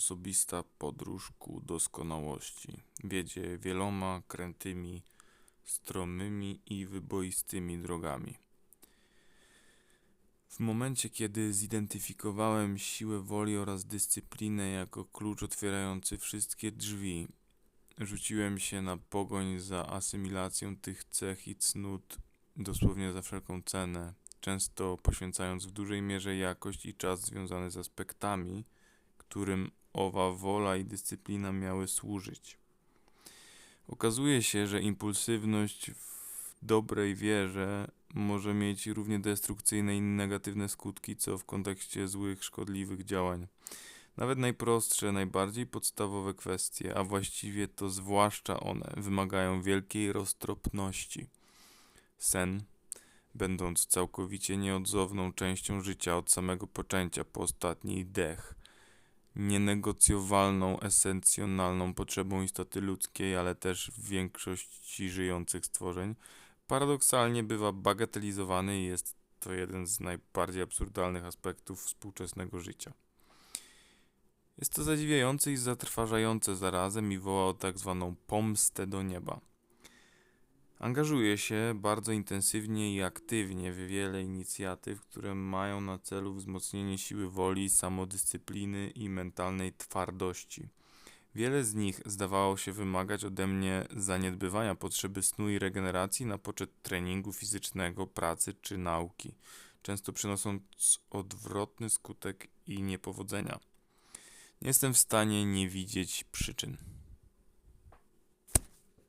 osobista podróż ku doskonałości. Wiedzie wieloma krętymi, stromymi i wyboistymi drogami. W momencie, kiedy zidentyfikowałem siłę woli oraz dyscyplinę jako klucz otwierający wszystkie drzwi, rzuciłem się na pogoń za asymilacją tych cech i cnót dosłownie za wszelką cenę, często poświęcając w dużej mierze jakość i czas związane z aspektami, którym owa wola i dyscyplina miały służyć. Okazuje się, że impulsywność w dobrej wierze może mieć równie destrukcyjne i negatywne skutki, co w kontekście złych, szkodliwych działań. Nawet najprostsze, najbardziej podstawowe kwestie, a właściwie to zwłaszcza one, wymagają wielkiej roztropności. Sen, będąc całkowicie nieodzowną częścią życia od samego poczęcia po ostatni dech, nienegocjowalną, esencjonalną potrzebą istoty ludzkiej, ale też większości żyjących stworzeń, paradoksalnie bywa bagatelizowany i jest to jeden z najbardziej absurdalnych aspektów współczesnego życia. Jest to zadziwiające i zatrważające zarazem i woła o tak zwaną pomstę do nieba. Angażuję się bardzo intensywnie i aktywnie w wiele inicjatyw, które mają na celu wzmocnienie siły woli, samodyscypliny i mentalnej twardości. Wiele z nich zdawało się wymagać ode mnie zaniedbywania potrzeby snu i regeneracji na poczet treningu fizycznego, pracy czy nauki, często przynosząc odwrotny skutek i niepowodzenia. Nie jestem w stanie nie widzieć przyczyn.